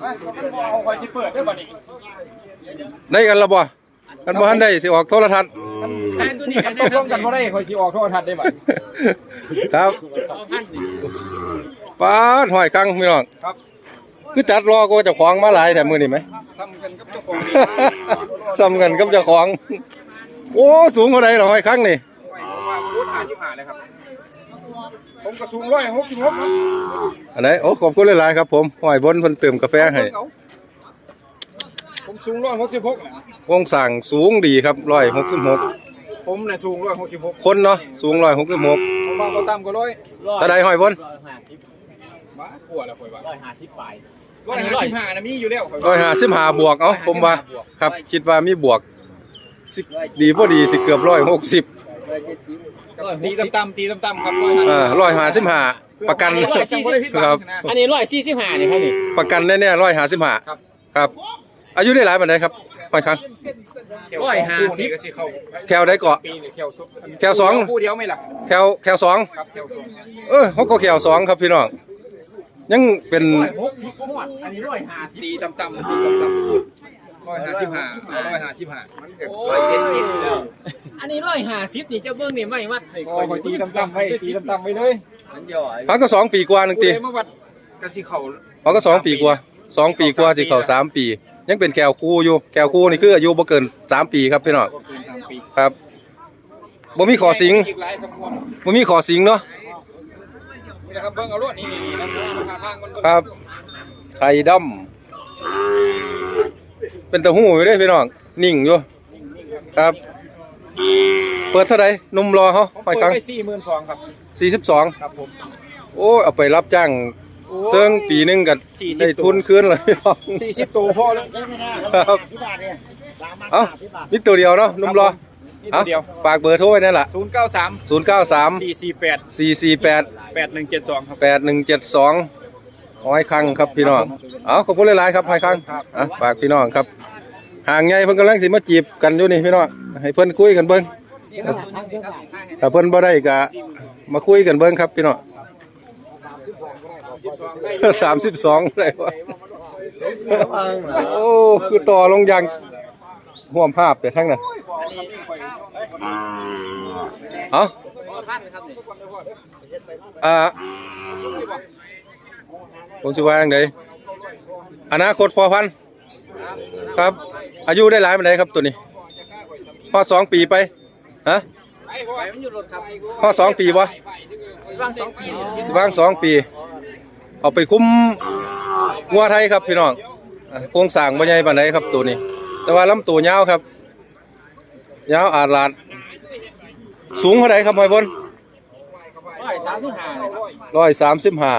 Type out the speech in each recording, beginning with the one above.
เอาไว้ที่เปิดได้บ่นี่ได้กันและบ่กันบ่ทันได้สิออกโทรทัศน์แทนตัวนี้กันต้ได้องครัร่วมกันบ่ได้คอยสิออกโทรทัศน์ได้บ่ครับสองพันนี่ป้าดหอยกังพี่น้องครับคือจัดรอก็เจ้าของมาหลายแต่มื้อนี้ไหมซ้ำกันกับเจ้าของซ้ำกันกับเจ้าของ โอ้สูงเท่าใดเหรอหอยคังนี่ว่าพูด55เลยครับ ผมก็สูง166ครับอันไหนโอ้ขอบคุณหลายๆครับผมหอยบนเพิ่นเติมกาแฟให้ผมสูง166นะวงสั่งสูงดีครับ166ผมน่ะสูง166คนเนาะสูง166ผมว่าบ่ต่ำกว่าร้อยเท่าใดหอยบนร้อยห้าสิบบ้ากลัวแล้วข่อยว่าร้อยห้าสิบปลาย155น่ะมีอยู่แล้วข่อยว่า155บวกเอ้าผมว่าครับ คิดว่ามีบวกสิดีบ่ดีสิเกือบ160ร้อยเจ็ดสิบร้อยหตีกสิบ ต่ำๆตีต่ำๆครับอ่า155ประกันครับ อันนี้ร้อยสี่สิบห้านี่ครับนี่ประกันแน่ๆ155ครับครับ อายุได้หลายปานใดครับหอยคังร้อยห้าสิบก็สิเข้าแควได้เกาะปีนี่แควสุดแควสองผู้เดียวไหมล่ะแควแควสองครับแควสองเออเขาก็แควสองครับพี่น้องยังเป็นหกสิบหมดอันนี้ร้อยห้าสิบตีต่ำๆตีต่ำๆ ร้อยห้าสิบห้าร้อยห้าสิบห้ามันเกิดร้อยเจ็ดสิบแล้วอันนี้ร้อยห้าสิบนี่เจ้าเบิ้งนี่ไม่วัดเลยโอ้ยตีต่ำๆไปตีต่ำๆไปเลยมันย่อยเขาก็สองปีกว่าหนึ่งผู้ตีใดมาวัดกันสิเขาเขาก็สองปีกว่าสองปีกว่าสิเขาสามปี ยังเป็นแควคู่อยู่แควคู่นี่คืออายุบ่เกินสามปีครับพี่น้องก็เกินสามปีครับบ่มีขอสิงอีกหลายครับผมบ่มีขอสิงเนาะนี่นะครับเบิ่งเอารถนี่นี่นะราคาทางมันเงครับไข่ดำ เป็นตะหู้อยู่เด้พี่น้องนิ่งอยู่ครับ เปิดเท่าไหร่หนุ่มรอเขาผมหอยเปิดคังไปสี่หมื่นสองครับ สี่สิบสองครับผมโอ้ยเอาไปรับจ้างเซิงปีหนึงกัน40ได้ทุนคืนเลยพี่น้อง สี่สิบตัวพอแล้วครับเอ้ามีตัวเดียวเนาะหนุ่มรอนี่เอ้าตัวเดียวฝากเบอร์โทรไว้นั่นล่ะศูนย์เก้าสามศูนย์เก้าสามสี่สี่แปดสี่สี่แปดแปดหนึ่งเจ็ดสองครับ แปดหนึ่งเจ็ดสอง หอยคังครับพี่น้อง เอาขอบคุณหลายๆครับหอยคังครับอะฝากพี่น้องครับ ห่างไงเพิ่นกำลังสิมาจีบกันอยู่นี่พี่น้อง ให้เพิ่นคุยกันเบิ่งถ้าเพิ่นบ่ได้ก็มาคุยกันเบิ่งครับพี่น้องสามสิบสองเลยวะโอ้ คือต่อลงอย่างห่วมภาพแต่ทั้งนั้นเอาพันครับนี่อ่า ผมสิว่าอย่างไดอนาคตพอพันธุ์ครับ อายุได้หลายปานใดครับตัวนี้พอสองปีไปฮะไปมันอยู่รถครับพอสองปีบ่วางสองปีว่างสองปี เอาไปคุ้มงัวไทยครับพี่น้องอะโครงสร้างบ่ใหญ่ปานใดครับตัวนี้ แต่ว่าลำตัวยาวครับยาวอาดลาดสูงเท่าไหร่ครับหอยบนร้อยสามสิบห้าเลยครับร้อยสามสิบห้า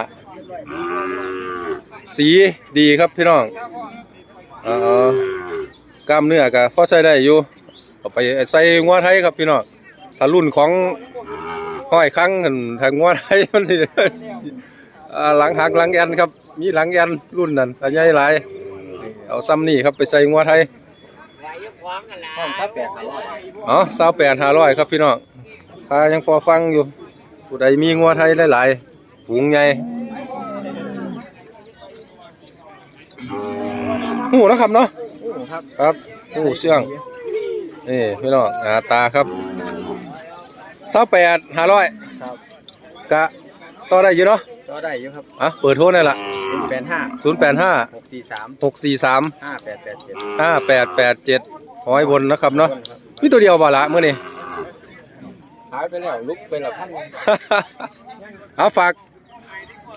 สีดีครับพี่น้องเอ่อกล้ามเนื้อก็พอใช้ได้อยู่เอาไปใส่งัวไทยครับพี่น้องถ้ารุ่นของห้อยครั้งหั่นถ้างัวไทยมันสิอ่าหลังหักหลังแอนครับ มีหลังแอนรุ่นนั้นอันใหญ่หลายนี่เอาซ้ำนี่ครับไปใส่งัวไทยห้องซับแปดร้อยอ๋อสาวแปดห้าร้อยครับพี่น้องค่ายังพอฟังอยู่ผู้ใดมีงัวไทยหลายๆฝูงใหญ่ หูนะครับเนาะครับครับหูเชื่องนี่พี่น้องหน้าตาครับสาวแปดห้าร้อยครับกะต่อได้อยู่เนาะก็ได้อยู่ครับอะเปิดโทรได้ละแปดห้าศูนย์แปดห้าหกสี่สามหกสี่สามห้าแปดแปดเจ็ดห้าแปดแปดเจ็ดห้อยบนนะครับเนาะมีตัวเดียวบ่ละมื้อนี้หายไปแล้วลุกไปและพันเอาฝาก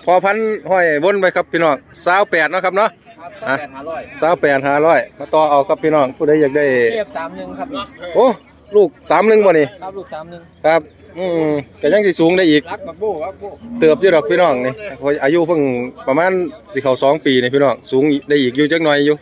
พอพันห้อยบนไปครับพี่น้องสาวแปดเนาะครับเนาะ ครับซับแปดห้าร้อยสาวแปดห้าร้อยมาต่อเอาครับพี่น้องผู้ใดอยากได้ เทียบสามหนึ่งครับโอ้ลูกสามหนึ่งบ่นี่ครับลูกสามหนึ่งครับ อืมก็ยังสิสูงได้อีก รักบักโบ้บักโบ้เติบอยู่ดอกพี่น้องนี่เพราะอายุเพิ่งประมาณสิเข้าสองปีนี่พี่น้องสูงได้อีกอยู่จักหน่อยอยู่